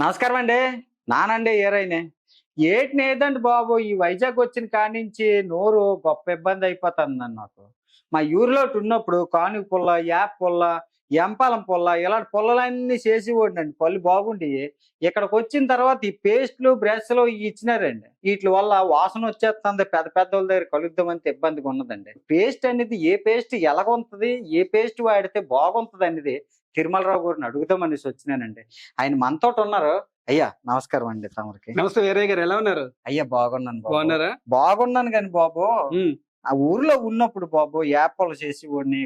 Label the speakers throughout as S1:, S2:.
S1: నమస్కారం అండి. నానండి ఏరైనే ఏటి నేదండి బాబు? ఈ వైజాగ్ వచ్చిన కాడి నుంచి నోరు గొప్ప ఇబ్బంది అయిపోతుంది నాకు. మా ఊరిలో ఉన్నప్పుడు కానుక పుల్ల యాప్ పుల్ల ఎంపాలం పుల్ల ఇలాంటి పుల్లలన్నీ చేసి అండి పళ్ళు బాగుండి. ఇక్కడికి వచ్చిన తర్వాత ఈ పేస్ట్లు బ్రష్లు ఇచ్చినారండి. వీటి వల్ల వాసన వచ్చేస్తుంది. పెద్ద పెద్ద వాళ్ళ దగ్గర కలుద్దామంటే ఇబ్బందిగా ఉన్నదండి. పేస్ట్ అనేది ఏ పేస్ట్ ఎలాగుంటది ఏ పేస్ట్ వాడితే బాగుంటది అనేది తిరుమలరావు గారిని అడుగుదామనేసి వచ్చినానండి. ఆయన మనతో ఉన్నారు. అయ్యా నమస్కారం అండి తమరికి.
S2: నమస్తే వీరయ్య గారు ఎలా ఉన్నారు?
S1: అయ్యా బాగున్నాను
S2: బాగున్నారా?
S1: బాగున్నాను కానీ బాబు. ఆ ఊర్లో ఉన్నప్పుడు బాబు యాపలు చేసి వాడిని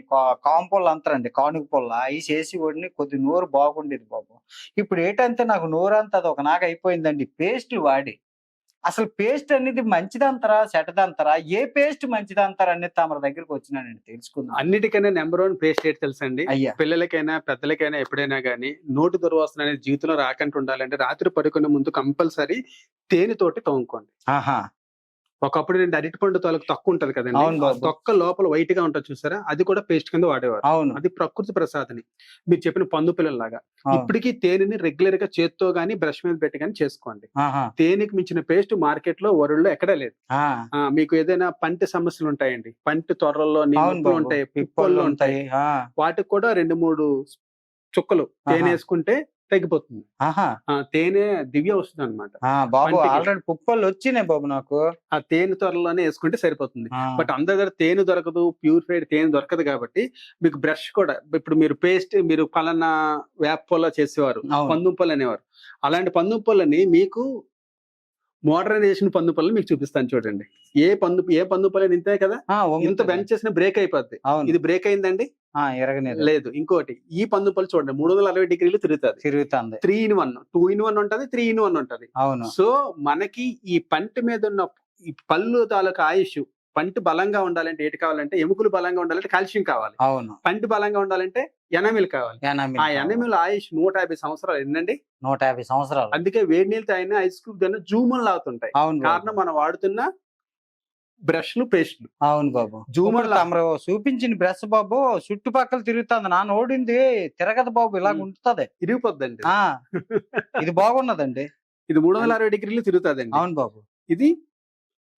S1: కాంపొల్లు అంటారండి కానుక పొల్ల అవి చేసి వాడిని కొద్ది నోరు బాగుండేది బాబు. ఇప్పుడు ఏంటంటే నాకు నోరు అంతా అది ఒక నాగ అయిపోయిందండి పేస్ట్లు వాడి. అసలు పేస్ట్ అనేది మంచిదంటారా చెడ్డదంటారా ఏ పేస్ట్ మంచిదంటారా అనేది తమ దగ్గరికి వచ్చినానండి తెలుసుకుందాం.
S2: అన్నిటికన్నా నెంబర్ వన్ పేస్ట్ ఏంటి తెలుసండి?
S1: అయ్యా.
S2: పిల్లలకైనా పెద్దలకైనా ఎప్పుడైనా కానీ నోటి దుర్వాసన అనేది జీవితంలో రాకుండా ఉండాలంటే రాత్రి పడుకునే ముందు కంపల్సరీ తేనెతోటి తోముకోండి.
S1: ఆహా.
S2: ఒకప్పుడు రెండు అరటి పండు తొలకు తొక్క ఉంటది కదండి. తొక్క లోపల వైట్గా ఉంటుంది చూసారా? అది కూడా పేస్ట్ కింద వాడేవారు.
S1: అవును.
S2: అది ప్రకృతి ప్రసాదని మీరు చెప్పిన పందు పిల్లల్లాగా. ఇప్పటికీ తేనెని రెగ్యులర్గా చేత్తో గానీ బ్రష్ మీద పెట్టి కానీ చేసుకోండి. తేనెకి మించిన పేస్ట్ మార్కెట్లో వరల్డ్లో ఎక్కడా లేదు మీకు ఏదైనా పంటి సమస్యలు ఉంటాయండి. పంటి నిప్పులు
S1: బాబు.
S2: ఉంటాయి
S1: పిప్పళ్ళు
S2: పిప్పళ్ళు ఉంటాయి. వాటికి కూడా రెండు మూడు చుక్కలు తేనె. వేసుకుంటే తగ్గిపోతుంది
S1: ఆహా
S2: తేనె దివ్య వస్తుంది అనమాట
S1: బాబు. ఆల్రెడీ వచ్చినాయి బాబు నాకు
S2: ఆ తేనె త్వరలోనే వేసుకుంటే సరిపోతుంది. బట్ అందరి దగ్గర తేనె దొరకదు ప్యూరిఫైడ్ తేనె దొరకదు కాబట్టి మీకు బ్రష్ కూడా ఇప్పుడు మీరు పేస్ట్ మీరు పలానా వేప పొల చేసేవారు. పందుంపలు అనేవారు అలాంటి పందుంపలని మీకు మోడర్నైజేషన్ పందుపల్లి మీకు చూపిస్తాను చూడండి. ఏ పందు ఏ పందుపల్లి ఇంతే కదా? ఇంత. బెంచ్ చేసిన బ్రేక్ అయిపోద్ది. ఇది బ్రేక్ అయిందండి? లేదు ఇంకోటి. ఈ పందుపల్లి చూడండి మూడు వందల అరవై డిగ్రీలు తిరుగుతుంది.
S1: తిరుగుతుంది.
S2: Three in one two in one ఉంటది త్రీ ఇన్ వన్ ఉంటది.
S1: అవును.
S2: సో మనకి ఈ పంటి మీద ఉన్న ఈ పళ్ళు తాలూకా ఆయుష్ పంటి బలంగా ఉండాలంటే ఏంటి కావాలంటే ఎముకలు బలంగా ఉండాలంటే కాల్షియం కావాలి.
S1: అవును.
S2: పంటి బలంగా ఉండాలంటే ఎనమిల్ కావాలి. ఆ. ఎనమిల్ ఆయుష్ నూట యాభై సంవత్సరాలు ఏంటండి
S1: నూట యాభై సంవత్సరాలు.
S2: అందుకే వేడి నీళ్ళతో అయినా ఐస్ క్యూబ్ దాన్ని జూమన్ లాగుతుంటాయి
S1: అవును.
S2: కారణం మనం వాడుతున్న బ్రష్లు పేస్ట్లు.
S1: అవును బాబు.
S2: జూమర్
S1: ఇప్పుడు తమరు చూపించిన బ్రష్ బాబు చుట్టుపక్కల తిరుగుతుంది. నా నోడింది తిరగదు బాబు ఇలా. ఉంటది
S2: ఇరిగిపోద్దండి.
S1: ఆ. ఇది బాగున్నదండి.
S2: ఇది మూడు వందల అరవై డిగ్రీలు తిరుగుతుందండి.
S1: అవును బాబు.
S2: ఇది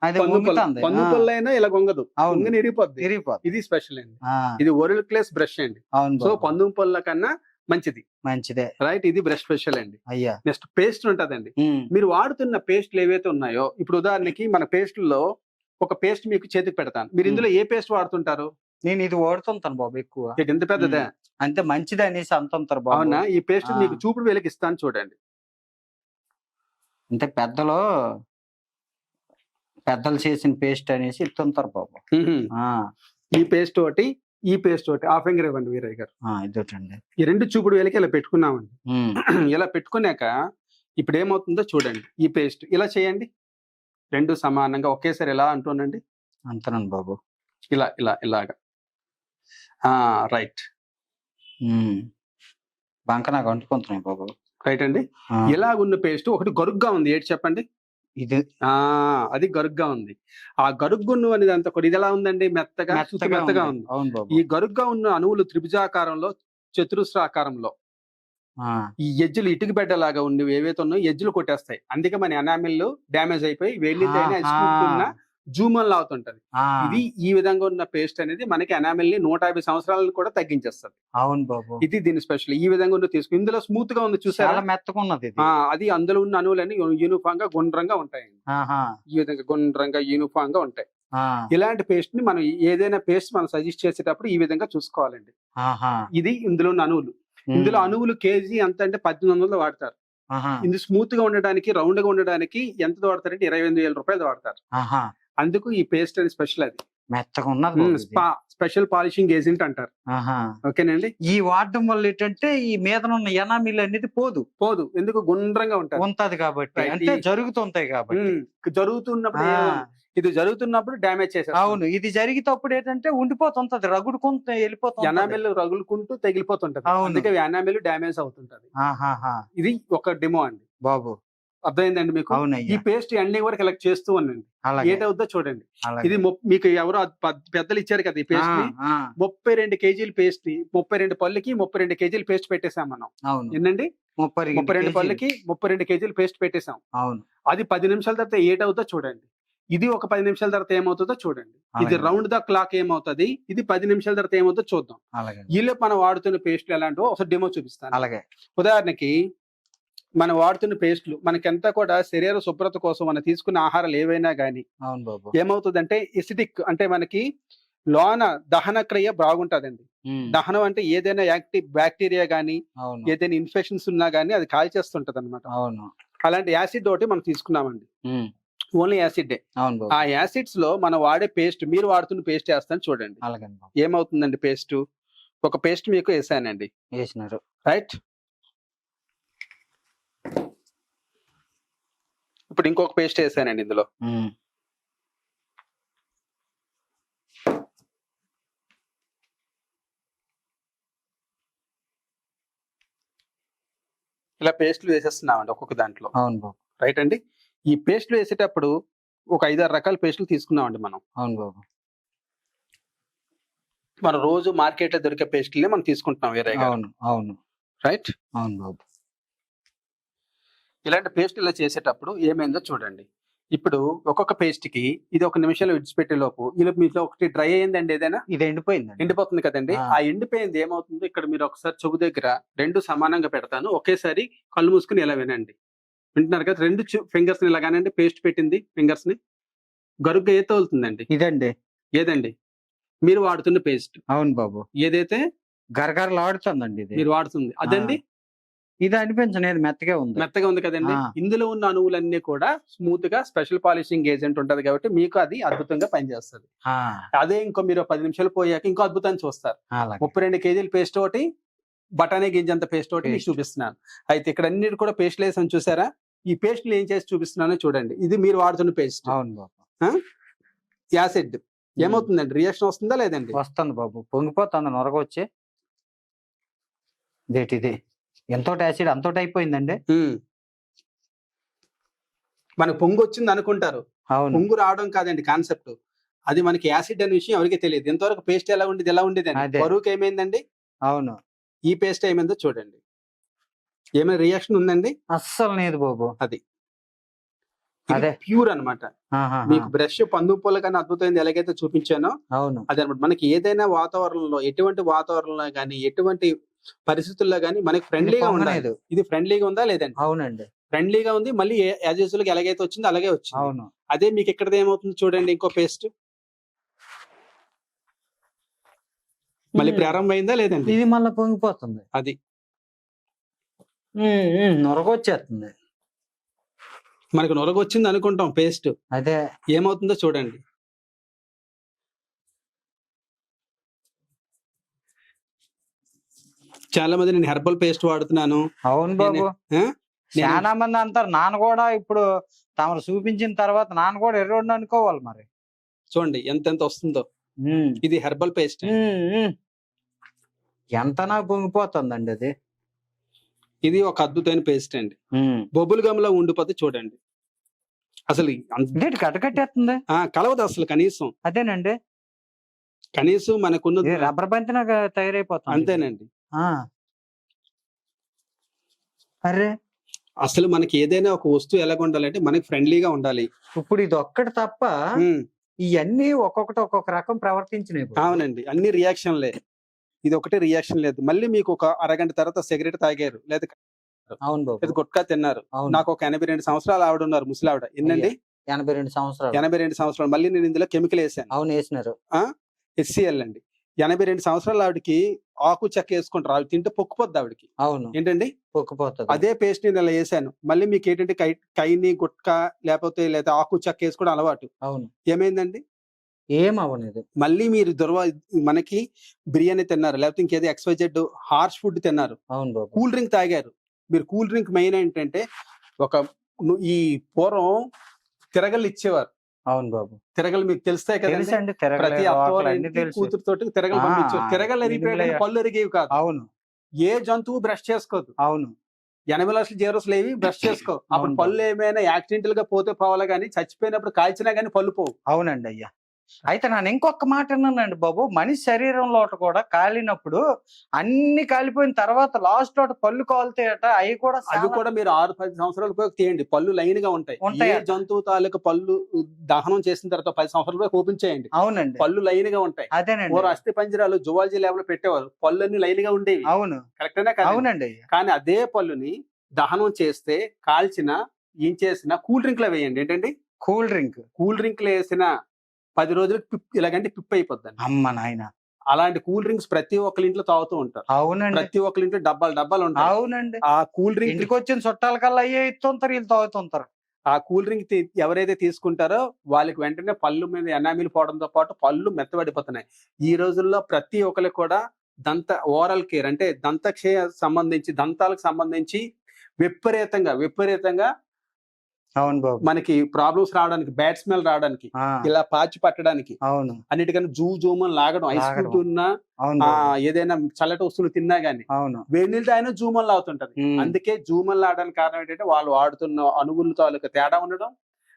S1: అది
S2: పందు పళ్ళు
S1: వంగుతుంది
S2: పందు
S1: ఆ,
S2: పళ్ళు అయినా ఇలా గొంగదు. పొంగని ఇరిగిపోద్ది. ఇది స్పెషల్ అండి. ఇది వరల్డ్ క్లాస్ బ్రష్ అండి. సో. పందు పళ్ళ కన్నా మంచిది.
S1: మంచిదే.
S2: రైట్ ఇది బ్రష్ స్పెషల్ అండి.
S1: అయ్యా.
S2: నెక్స్ట్ పేస్ట్ ఉంటదండి. మీరు వాడుతున్న పేస్ట్లు ఏవైతే ఉన్నాయో ఇప్పుడు ఉదాహరణకి మన పేస్ట్లో ఒక పేస్ట్ మీకు చేతికి పెడతాను. మీరు ఇందులో ఏ పేస్ట్ వాడుతుంటారు?
S1: నేను ఇది వాడుతుంటాను బాబు ఎక్కువ.
S2: ఎంత పెద్దదే.
S1: అంటే మంచిది అనేసి అంటుంటారు బాబు.
S2: అవునా? ఈ పేస్ట్. మీకు చూపుడు వేలకి ఇస్తాను చూడండి.
S1: అంటే పెద్దలు పెద్దలు చేసిన పేస్ట్ అనేసి ఇస్తుంటారు బాబు.
S2: ఈ పేస్ట్ ఒకటి ఈ పేస్ట్ ఒకటి హాఫ్ ఫింగర్ ఇవ్వండి వీరయ్య గారు.
S1: ఇదొకటండి.
S2: ఈ రెండు చూపుడు వేలకి ఇలా పెట్టుకున్నామండి. ఇలా పెట్టుకున్నాక ఇప్పుడు ఏమవుతుందో చూడండి. ఈ పేస్ట్ ఇలా చేయండి. రెండు సమానంగా ఒకేసారి ఎలా అంటున్నాండి
S1: అంతేనండి బాబు.
S2: ఇలా ఇలా ఇలాగా. రైట్.
S1: బంక నాకు అంటుకుంటున్నాయి బాబు.
S2: రైట్ అండి. ఇలాగున్న పేస్ట్ ఒకటి గరుగ్గా ఉంది. ఏంటి చెప్పండి?
S1: ఇది
S2: ఆ! అది గరుగ్గా ఉంది. ఆ గరుగ్గున్ను అనేది అంత కూడా ఇది ఎలా ఉందండి? మెత్తగా
S1: మెత్తగా ఉంది.
S2: ఉంది.
S1: అవును బాబు.
S2: ఈ గరుగ్గా ఉన్న అణువులు త్రిభుజాకారంలో చతురస్రాకారంలో ఈ ఎజ్జులు ఇటుక బెడ్డలాగా ఉన్నవి ఏవైతే ఉన్నాయో ఎజ్జులు కొట్టేస్తాయి. అందుకే మన ఎనామిల్ డ్యామేజ్ అయిపోయి వేడి జూమన్ లాగుతుంటది
S1: ఆ,
S2: ఇది ఈ విధంగా ఉన్న పేస్ట్ అనేది మనకి ఎనామిల్ని నూట యాభై సంవత్సరాలను కూడా తగ్గించేస్తుంది.
S1: అవును బాబు.
S2: ఇది దీని స్పెషల్. ఈ విధంగా ఉన్న తీసుకు ఇందులో స్మూత్గా ఉంది చూసారా?
S1: మెత్తగా ఉన్నది
S2: అది అందులో ఉన్న అణువులన్నీ యూనిఫామ్గా గుండ్రంగా ఉంటాయి. ఈ విధంగా గుండ్రంగా యూనిఫామ్గా ఉంటాయి ఇలాంటి పేస్ట్ని మనం ఏదైనా పేస్ట్ మనం సజెస్ట్ చేసేటప్పుడు ఈ విధంగా చూసుకోవాలండి. ఇది ఇందులో ఉన్న అణువులు. ఇందులో అణువులు కేజీ ఎంత అంటే పద్దెనిమిది వందలు వాడతారు. ఇది స్మూత్గా ఉండడానికి రౌండ్గా ఉండడానికి ఎంత వాడతారంటే ఇరవై ఎనిమిది వేల రూపాయలు వాడతారు. అందుకు ఈ పేస్ట్ అనేది స్పెషల్ అది.
S1: మెత్తగా ఉన్నది.
S2: స్పా స్పెషల్ పాలిషింగ్ ఏజెంట్ అంటారు. ఓకేనండి?
S1: ఈ వాడడం వల్ల ఏంటంటే ఈ మీద ఉన్న ఎనామిల్ అనేది పోదు.
S2: పోదు. ఎందుకు? గుండ్రంగా ఉంటారు.
S1: ఉంటది కాబట్టి. అంటే జరుగుతుంటాయి కాబట్టి.
S2: జరుగుతున్నప్పుడు? ఇది జరుగుతున్నప్పుడు డ్యామేజ్ చేసేస్తుంది.
S1: అవును. ఇది జరిగేటప్పుడు ఏంటంటే ఉండిపోతుంటది. రగుడుకుంటూ వెళ్ళిపోతుంది
S2: ఎనామిల్ రగులుకుంటూ తగిలిపోతుంటది. అందుకే ఎనామిల్ డ్యామేజ్ అవుతుంటది. ఇది ఒక డెమో అండి.
S1: బాబు.
S2: అర్థమైందండి మీకు? ఈ పేస్ట్ ఎండింగ్ వరకు కలెక్ట్ చేస్తూ ఉండండి.
S1: అలాగే.
S2: ఏటవుద్దో చూడండి. ఇది మీకు ఎవరో పెద్దలు ఇచ్చారు కదా ఈ
S1: పేస్ట్ని
S2: ముప్పై రెండు కేజీల పేస్ట్ని ముప్పై రెండు పళ్ళకి ముప్పై రెండు కేజీల పేస్ట్ పెట్టేసాం మనం. ఏంటండి
S1: ముప్పై
S2: ముప్పై రెండు. పళ్ళకి ముప్పై రెండు కేజీలు పేస్ట్ పెట్టేసాం
S1: అవును.
S2: అది పది నిమిషాల తర్వాత ఏటవుతుందో చూడండి. ఇది ఒక పది నిమిషాల తర్వాత ఏమవుతుందో చూడండి. ఇది. రౌండ్ ద క్లాక్ ఏమవుతుంది? ఇది పది నిమిషాల తర్వాత ఏమవుతుందో చూద్దాం. ఈలోపు మనం వాడుతున్న పేస్ట్లు ఎలాంటివో ఒకసారి డెమో చూపిస్తాను.
S1: అలాగే.
S2: ఉదాహరణకి మనం వాడుతున్న పేస్ట్లు మనకంతా కూడా శరీర శుభ్రత కోసం మనం తీసుకున్న ఆహారాలు ఏవైనా కానీ
S1: అవును బాబు.
S2: ఏమవుతుందంటే ఎసిడిక్ అంటే మనకి లోన దహన క్రియ బాగుంటదండి. దహనం అంటే ఏదైనా యాక్టివ్ బ్యాక్టీరియా గానీ ఏదైనా ఇన్ఫెక్షన్స్ ఉన్నా గానీ అది కాల్చేస్తుంటది అనమాట
S1: అవును.
S2: అలాంటి యాసిడ్ ఒకటి మనం తీసుకున్నామండి. Only acid. ఆ యాసిడ్స్లో మనం వాడే పేస్ట్ మీరు వాడుతున్న పేస్ట్ వేస్తాను చూడండి. ఏమవుతుందండి పేస్ట్? ఒక పేస్ట్ మీకు వేసానండి.
S1: వేసినారు.
S2: రైట్? ఇప్పుడు ఇంకొక పేస్ట్ వేసానండి ఇందులో. ఇలా పేస్ట్లు వేసేస్తున్నామండి ఒక్కొక్క దాంట్లో.
S1: అవును బాబు.
S2: రైట్ అండి? ఈ పేస్ట్లు వేసేటప్పుడు ఒక ఐదారు రకాల పేస్ట్లు తీసుకున్నామండి మనం.
S1: అవును బాబు.
S2: మనం రోజు మార్కెట్లో దొరికే పేస్ట్లే మనం తీసుకుంటున్నాం వేరే
S1: అవును అవును.
S2: రైట్?
S1: అవును బాబు.
S2: ఇలాంటి పేస్ట్ ఇలా చేసేటప్పుడు ఏమైందో చూడండి. ఇప్పుడు ఒక్కొక్క పేస్ట్కి ఇది ఒక నిమిషాలు విడిచిపెట్టే లోపు ఇలా మీలో ఒకటి డ్రై అయ్యిందండి ఏదైనా?
S1: ఇది ఎండిపోయిందండి.
S2: ఎండిపోతుంది కదండి.
S1: ఆ.
S2: ఆ ఎండిపోయింది ఏమవుతుందో ఇక్కడ మీరు ఒకసారి చెవు దగ్గర రెండు సమానంగా పెడతాను. ఒకేసారి కళ్ళు మూసుకుని ఇలా వినండి. వింటున్నారు కదా? రెండు ఫింగర్స్ని ఇలాగానండి పేస్ట్ పెట్టింది ఫింగర్స్ని. గరుగ్గా ఏ తోలుతుందండి?
S1: ఇదండి.
S2: ఏదండి? మీరు వాడుతున్న పేస్ట్
S1: అవును బాబు.
S2: ఏదైతే?
S1: గరగరలాడుతుందండి ఇది.
S2: మీరు వాడుతుంది. అదండి?
S1: ఇది అనిపించలేదు మెత్తగా ఉంది.
S2: మెత్తగా ఉంది కదండి. ఇందులో ఉన్న అణువులన్నీ కూడా స్మూత్గా స్పెషల్ పాలిషింగ్ ఏజెంట్ ఉంటది కాబట్టి మీకు అది అద్భుతంగా పనిచేస్తుంది. అదే ఇంకో మీరు పది నిమిషాలు పోయాక ఇంకో అద్భుతాన్ని చూస్తారు. ముప్పై రెండు కేజీల పేస్ట్ ఒకటి బఠానీ గింజంత పేస్ట్ ఒకటి మీకు. చూపిస్తున్నాను. అయితే ఇక్కడ అన్నిటి కూడా పేస్ట్లు వేసాను చూసారా? ఈ పేస్ట్లు ఏం చేసి చూపిస్తున్నానో చూడండి. ఇది మీరు వాడుతున్న పేస్ట్
S1: అవును బాబు.
S2: యాసిడ్. ఏమవుతుందండి? రియాక్షన్ వస్తుందా లేదండి?
S1: వస్తుంది బాబు. పొంగిపోతుంది నొరగొచ్చి. దేటిది ఎంతోటి యాసిడ్ అంతోటి అయిపోయిందండి.
S2: మనకు పొంగు వచ్చింది అనుకుంటారు.
S1: అవును.
S2: పొంగు రావడం కాదండి కాన్సెప్ట్. అది మనకి యాసిడ్ అనే విషయం ఎవరికి తెలియదు. ఎంతవరకు పేస్ట్ ఎలా ఉండేది ఎలా ఉండేది
S1: అదే.
S2: బరువుకి ఏమైందండి?
S1: అవును.
S2: ఈ పేస్ట్ ఏమైందో చూడండి. ఏమైనా రియాక్షన్ ఉందండి?
S1: అస్సలు లేదు బాబు.
S2: అది.
S1: అదే.
S2: ప్యూర్ అన్నమాట.
S1: ఆహా,
S2: మీకు బ్రష్ పందు పూల కన్నా అద్భుతమైనది ఎలాగైతే చూపించానో
S1: అవును.
S2: అదే అనమాట మనకి ఏదైనా వాతావరణంలో ఎటువంటి వాతావరణంలో కానీ ఎటువంటి పరిస్థితుల్లో కానీ మనకి ఫ్రెండ్లీగా ఉండాలి
S1: పొంగలేదు.
S2: ఇది ఫ్రెండ్లీగా ఉందా లేదండి?
S1: అవునండి.
S2: ఫ్రెండ్లీగా ఉంది. మళ్ళీ యాజ్ యూజువల్ ఎలాగైతే వచ్చిందో అలాగే వచ్చింది.
S1: అవును.
S2: అదే మీకు ఎక్కడది ఏమవుతుంది చూడండి ఇంకో పేస్ట్. మళ్ళీ. ప్రారంభమైందా లేదండి?
S1: ఇది మళ్ళీ పొంగిపోతుంది.
S2: అది.
S1: నొరగొచ్చేస్తుంది.
S2: మనకు నొరగ వచ్చింది అనుకుంటాం పేస్ట్.
S1: అదే.
S2: ఏమవుతుందో చూడండి. చాలా మంది నేను హెర్బల్ పేస్ట్ వాడుతున్నాను.
S1: అవును బాబు. చాలా మంది అంటారు నాన్న కూడా ఇప్పుడు తమరు చూపించిన తర్వాత నాన్న కూడా ఎర్రోడిని అనుకోవాలి మరి.
S2: చూడండి ఎంత ఎంత వస్తుందో. ఇది హెర్బల్ పేస్ట్.
S1: ఎంత నాకు పొంగిపోతుందండి అది?
S2: ఇది ఒక అద్భుతమైన పేస్ట్ అండి. బొబ్బులు గమ్లా ఉండిపోతే చూడండి. అసలు
S1: ఇదేంటి కట్టకట్టేస్తుంది
S2: కలవదు అసలు కనీసం.
S1: అదేనండి.
S2: కనీసం మనకున్న
S1: రబ్బర్ బంతి నాకు తయారైపోతుంది.
S2: అంతేనండి.
S1: అరే.
S2: అసలు మనకి ఏదైనా ఒక వస్తువు ఎలాగ ఉండాలంటే మనకి ఫ్రెండ్లీగా ఉండాలి.
S1: ఇప్పుడు ఇది ఒక్కటి తప్ప ఇవన్నీ ఒక్కొక్కటి ఒక్కొక్క రకం ప్రవర్తించినాయి.
S2: అవునండి. అన్ని రియాక్షన్లే. ఇది ఒకటే రియాక్షన్ లేదు. మళ్ళీ మీకు ఒక అరగంట తర్వాత సిగరెట్ తాగారు. లేదా
S1: అవును బాబు.
S2: లేదా గుట్కా తిన్నారు. నాకు ఒక ఎనభై రెండు సంవత్సరాలు ఆవిడ ఉన్నారు ముసలావిడ. ఎన్నండి?
S1: ఎనభై రెండు సంవత్సరాలు.
S2: ఎనభై రెండు సంవత్సరాలు. మళ్ళీ నేను ఇందులో కెమికల్ వేసాను.
S1: అవును వేసినారు.
S2: హెచ్సిఎల్ అండి. ఎనభై రెండు సంవత్సరాలు ఆవిడకి ఆకు చెక్క వేసుకుంటారు. ఆవిడ తింటే పొక్కుపోద్ది ఆవిడకి.
S1: అవును.
S2: ఏంటండి?
S1: పొక్కుపోతుంది.
S2: అదే పేస్ట్ నేను ఇలా వేసాను. మళ్ళీ మీకు ఏంటంటే కై కైని గుట్కా లేకపోతే లేదా ఆకు చెక్క వేసుకోవడం అలవాటు.
S1: అవును.
S2: ఏమైందండి?
S1: ఏం అవనిది
S2: మళ్ళీ మీరు దొరవ మనకి బిర్యానీ తిన్నారు. లేకపోతే ఇంకేదో ఎక్స్వైజెడ్ హార్ష్ ఫుడ్ తిన్నారు.
S1: అవును బాబు.
S2: కూల్ డ్రింక్ తాగారు. మీరు కూల్ డ్రింక్ మెయిన్ ఏంటంటే ఒక ఈ పూర్వం తిరగలు ఇచ్చేవారు.
S1: అవును బాబు.
S2: తిరగలు మీకు తెలుస్తాయి కదా ప్రతి కూతురుతోటి తిరగలు పంపించారు తిరగలు
S1: మిగిలిన-
S2: పళ్ళు ఎరిగేవి కాదు.
S1: అవును.
S2: ఏ జంతువు బ్రష్ చేసుకోదు.
S1: అవును.
S2: ఎనభై లక్షల జీరోస్ లేవి బ్రష్ చేసుకో అప్పుడు. పళ్ళు ఏమైనా యాక్సిడెంటల్గా పోతే పోవాలి కానీ చచ్చిపోయినప్పుడు కాల్చినా కానీ పళ్ళు పోవు.
S1: అవునండి అయ్యా. అయితే నేను ఇంకొక మాట విన్నానండి బాబు. మనిషి శరీరంలో కూడా కాలినప్పుడు అన్ని కాలిపోయిన తర్వాత లాస్ట్ లోట పళ్ళు కాలుతాయట. అవి కూడా
S2: అవి కూడా మీరు ఆరు పది సంవత్సరాల తీయండి. పళ్ళు లైన్గా ఉంటాయి.
S1: ఉంటాయి.
S2: జంతువు తాలూకు పళ్ళు దహనం చేసిన తర్వాత పది సంవత్సరాల ఓపెన్ చేయండి.
S1: అవునండి.
S2: పళ్ళు లైన్గా ఉంటాయి.
S1: అదేనండి.
S2: ఓ అస్థి పంజరాలు జువాలజీ ల్యాబ్లో పెట్టేవారు. పళ్ళు అన్ని లైన్గా ఉండేవి.
S1: అవును.
S2: కరెక్టేనా కదా
S1: అవునండి.
S2: కానీ అదే పళ్ళుని దహనం చేస్తే కాల్చిన ఏం చేసినా కూల్ డ్రింక్లో వేయండి. ఏంటండి?
S1: Cool drink.
S2: కూల్ డ్రింక్లో వేసిన పది రోజులకు పిప్ ఇలాగంటే పిప్ అయిపోద్దండి.
S1: అమ్మ నాయన.
S2: అలాంటి కూల్ డ్రింక్స్ ప్రతి ఒక్కరి ఇంట్లో తాగుతూ ఉంటారు.
S1: అవునండి.
S2: ప్రతి ఒక్కరి ఇంట్లో డబ్బాలు డబ్బాలు ఉంటాయి.
S1: అవునండి.
S2: ఆ కూల్ డ్రింక్
S1: ఇంటికి వచ్చిన చుట్టాల కల్లా అయ్యే ఇస్తుంటారు వీళ్ళు తాగుతుంటారు.
S2: ఆ కూల్ డ్రింక్ ఎవరైతే తీసుకుంటారో వాళ్ళకి వెంటనే పళ్ళు మీద ఎనామిల్ పోవడంతో పాటు పళ్ళు మెత్తబడిపోతున్నాయి. ఈ రోజుల్లో ప్రతి ఒక్కరికి కూడా దంత ఓరల్ కేర్ అంటే దంతక్షయ సంబంధించి దంతాలకు సంబంధించి విపరీతంగా విపరీతంగా
S1: అవును బాబు.
S2: మనకి ప్రాబ్లమ్స్ రావడానికి బ్యాడ్ స్మెల్ రావడానికి ఇలా పాచి పట్టడానికి
S1: అవును.
S2: అన్నిటికన్నా జూ జూమ్ అని లాగడం. ఐస్
S1: బాబు.
S2: ఏదైనా చల్లటి వస్తువులు తిన్నా గానీ
S1: అవును.
S2: వేడి నీళ్ళు తాగినా జూమన్ లాగుతుంటది. అందుకే జూమన్ లాడడానికి కారణం ఏంటంటే వాళ్ళు వాడుతున్న అణువుల తాలూకా తేడా ఉండడం.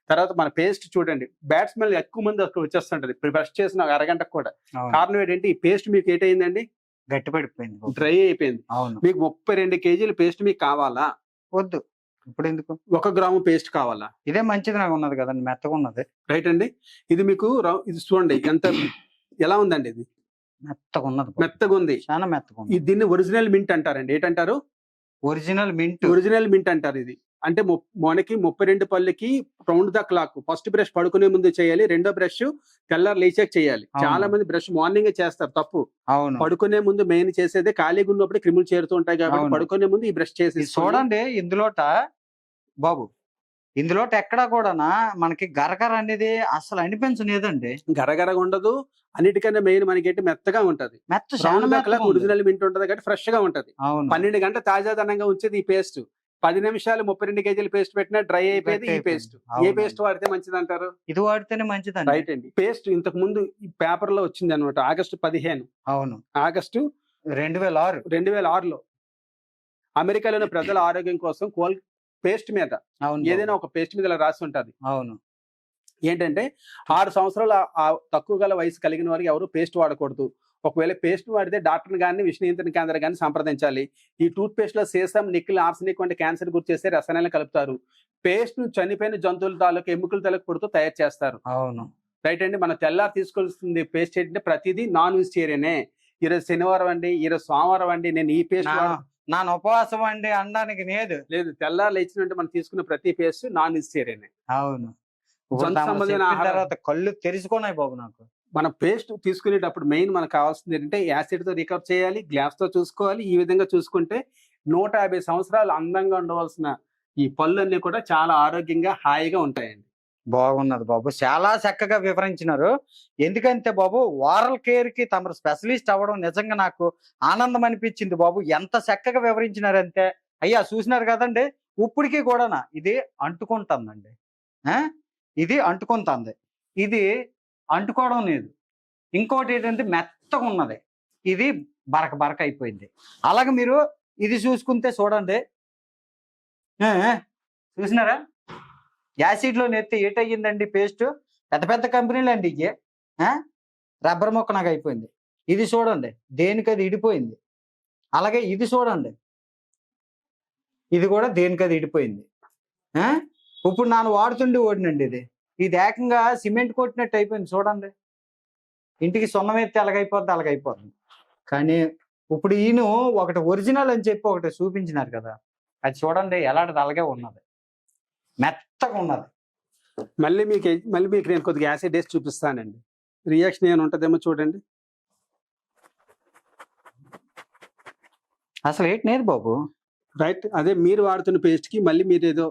S2: తర్వాత మన పేస్ట్ చూడండి బ్యాట్ స్మెల్ ఎక్కువ మంది అక్కడ వచ్చేస్తుంటది. బ్రష్ చేసిన ఒక అరగంటకు కూడా. కారణం ఏంటంటే ఈ పేస్ట్ మీకు ఏటైందండి
S1: గట్టి పడిపోయింది బాబు.
S2: డ్రై అయిపోయింది. మీకు ముప్పై రెండు కేజీల పేస్ట్ మీకు కావాలా?
S1: వద్దు. ఇప్పుడు ఎందుకు
S2: ఒక గ్రాము పేస్ట్ కావాలా?
S1: ఇదే మంచిది నాకు ఉన్నది కదండి మెత్తగా ఉన్నది.
S2: రైట్ అండి. ఇది మీకు రౌ- ఇది చూడండి ఎంత ఎలా ఉందండి ఇది?
S1: మెత్తగా ఉన్నది బాబు.
S2: మెత్తగా ఉంది.
S1: చాలా మెత్తగా ఉంది.
S2: దీన్ని ఒరిజినల్ మింట్ అంటారండి. ఏంటంటారు?
S1: Original mint.
S2: ఒరిజినల్ మింట్ అంటారు ఇది. అంటే ము- మనకి ముప్పై రెండు పళ్ళకి round the clock. First brush పడుకునే ముందు చేయాలి రెండో బ్రష్ తెల్లారు లేచాక చేయాలి.
S1: అవును.
S2: చాలా మంది బ్రష్ మార్నింగ్ చేస్తారు తప్పు.
S1: అవును.
S2: పడుకునే ముందు మెయిన్ చేసేదే ఖాళీగా ఉన్నప్పుడు క్రిములు చేరుతూ ఉంటాయి కాబట్టి
S1: అవును.
S2: పడుకునే ముందు ఈ బ్రష్ చేసి
S1: ఇది చూడండి ఇందులోట బాబు ఇందులోట ఎక్కడా కూడానా మనకి గరగర అనేది అసలు అనిపించలేదండి
S2: గరగరగా ఉండదు అన్నిటికన్నా మెయిన్ మనకి ఏంటి మెత్తగా ఉంటది.
S1: మెత్త.
S2: ఒరిజినల్ మింట్ ఉంటది కాబట్టి ఫ్రెష్గా ఉంటది పన్నెండు గంటల తాజాదనంగా ఉంచేది ఈ పేస్ట్. పది నిమిషాలు ముప్పై రెండు కేజీల పేస్ట్ పెట్టినా డ్రై అయిపోయేది ఈ. పేస్ట్. ఏ. పేస్ట్ వాడితే మంచిది అంటారు
S1: ఇది వాడితేనే మంచిదండి.
S2: రైట్ అండి. పేస్ట్ ఇంతకు ముందు ఈ పేపర్లో వచ్చింది అనమాట ఆగస్టు పదిహేను.
S1: అవును.
S2: ఆగస్టు
S1: రెండు వేల ఆరు.
S2: రెండు వేల ఆరులో. అమెరికాలోని ప్రజల ఆరోగ్యం కోసం కోల్ పేస్ట్ మీద.
S1: అవును
S2: ఏదైనా. ఒక పేస్ట్ మీద ఇలా రాసి ఉంటది.
S1: అవును.
S2: ఏంటంటే ఆరు సంవత్సరాల తక్కువ గల వయసు కలిగిన వారికి ఎవరు పేస్ట్ వాడకూడదు. ఒకవేళ పేస్ట్ వాడితే డాక్టర్ గారిని విష నియంత్రణ కేంద్రం గారిని సంప్రదించాలి. ఈ టూత్ పేస్ట్లో సీసం నిక్కిల్ ఆర్సనిక్ వంటి క్యాన్సర్ గురి చేసే రసాయనాలు కలుపుతారు. పేస్ట్ను చనిపోయిన జంతువుల తాలూకు ఎముకల తాలూకు పుడుతూ తయారు చేస్తారు.
S1: అవును.
S2: రైట్ అండి మన తెల్లారి తీసుకోవాల్సింది పేస్ట్ ఏంటంటే ప్రతిదీ నాన్ వెజిటేరియనే. ఈరోజు శనివారం అండి ఈరోజు సోమవారం అండి నేను ఈ పేస్ట్
S1: నా- ఉపవాసం అండి అనడానికి లేదు.
S2: లేదు తెల్లారు లేచినట్టు మనం తీసుకున్న ప్రతి పేస్ట్ నాన్ వెజిటేరియన్.
S1: అవును. తర్వాత కళ్ళు తెరుచుకున్నాయి బాబు నాకు.
S2: మన పేస్ట్ తీసుకునేటప్పుడు మెయిన్ మనకు కావాల్సింది ఏంటంటే యాసిడ్తో రికవర్ చేయాలి గ్లాస్తో చూసుకోవాలి. ఈ విధంగా చూసుకుంటే నూట యాభై సంవత్సరాలు అందంగా ఉండవలసిన ఈ పళ్ళన్నీ కూడా చాలా ఆరోగ్యంగా హాయిగా ఉంటాయండి.
S1: బాగున్నది బాబు. చాలా చక్కగా వివరించినారు. ఎందుకంటే బాబు ఓరల్ కేర్కి తమరు స్పెషలిస్ట్ అవ్వడం నిజంగా నాకు ఆనందం అనిపించింది బాబు. ఎంత చక్కగా వివరించినారంటే అయ్యా చూసినారు కదండి ఇప్పటికీ కూడానా ఇది అంటుకుంటుందండి. ఇది అంటుకుంటుంది. ఇది అంటుకోవడం లేదు. ఇంకోటి ఏంటంటే మెత్తగా ఉన్నది ఇది బరక బరక అయిపోయింది. అలాగే మీరు ఇది చూసుకుంటే చూడండి. చూసినారా? యాసిడ్లో నెత్తి ఏటయ్యిందండి పేస్ట్? పెద్ద పెద్ద కంపెనీలు అండి ఇవి రబ్బర్ మొక్క నాకు అయిపోయింది. ఇది చూడండి దేనికి అది ఇడిపోయింది? అలాగే ఇది చూడండి. ఇది కూడా దేనికి అది ఇడిపోయింది? ఇప్పుడు నాను వాడుతుండి ఓడినండి ఇది. ఇది ఏకంగా సిమెంట్ కొట్టినట్టు అయిపోయింది చూడండి. ఇంటికి సున్నం ఎత్తే అలాగైపోద్ది. అలాగైపోతుంది కానీ ఇప్పుడు ఈయన ఒకటి ఒరిజినల్ అని చెప్పి ఒకటి చూపించినారు కదా. అది చూడండి ఎలాంటిది అలాగే ఉన్నది. మెత్తగా ఉన్నది.
S2: మళ్ళీ మీకు మళ్ళీ మీకు నేను కొద్దిగా యాసిడ్ వేసి చూపిస్తానండి. రియాక్షన్ ఏమైనా ఉంటుందేమో చూడండి.
S1: అసలు ఏంటి లేదు బాబు.
S2: రైట్ అదే మీరు వాడుతున్న పేస్ట్కి మళ్ళీ మీరు ఏదో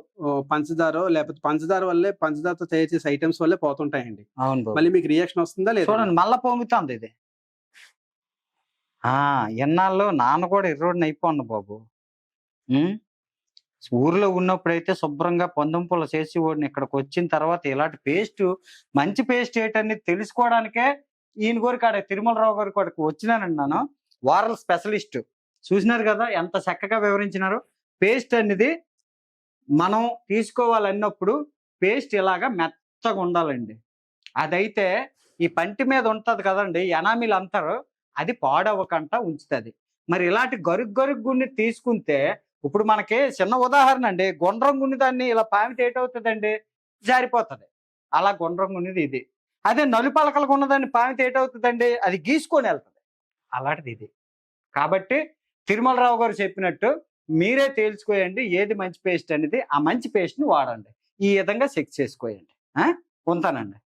S2: పంచదార లేకపోతే పంచదార వల్లే పంచదారతో తయారు చేసే ఐటమ్స్ వల్లే పోతుంటాయండి.
S1: అవును
S2: మళ్ళీ మీకు రియాక్షన్ వస్తుందా లేదా?
S1: చూడండి మళ్ళా పొంగుతుంది ఇది. ఆ ఎన్నాళ్ళు నాన్న కూడా ఎర్రోడిని అయిపోండి బాబు? ఊర్లో ఉన్నప్పుడైతే శుభ్రంగా పొందంపుల చేసి వాడిని ఇక్కడికి వచ్చిన తర్వాత ఇలాంటి పేస్ట్ మంచి పేస్ట్ ఏంటని తెలుసుకోవడానికే ఈయన కోరిక ఆడ తిరుమలరావు గారి కాడికి వచ్చినానండి నేను. Oral specialist. చూసినారు కదా ఎంత చక్కగా వివరించినారు. పేస్ట్ అనేది మనం తీసుకోవాలన్నప్పుడు పేస్ట్ ఇలాగా మెత్తగా ఉండాలండి. అదైతే ఈ పంటి మీద ఉంటుంది కదండి ఎనామిల్ అంతరు అది పాడవకుండా ఉంచుతుంది. మరి ఇలాంటి గరుగ్ గరుగున్ని తీసుకుంటే ఇప్పుడు మనకి చిన్న ఉదాహరణ అండి. గుండ్రం గున్ని దాన్ని ఇలా పామిటి ఏటవుతుందండి జారిపోతుంది. అలా గుండ్రం గుండిది ఇది. అదే నలుపలకలకు ఉన్నదాన్ని పామితి ఏటవుతుందండి అది గీసుకొని వెళ్తుంది. అలాంటిది ఇది. కాబట్టి తిరుమలరావు గారు చెప్పినట్టు మీరే తేల్చుకోయండి ఏది మంచి పేస్ట్ అనేది ఆ మంచి పేస్ట్ని వాడండి. ఈ విధంగా చెక్ చేసుకోయండి. ఉంటానండి.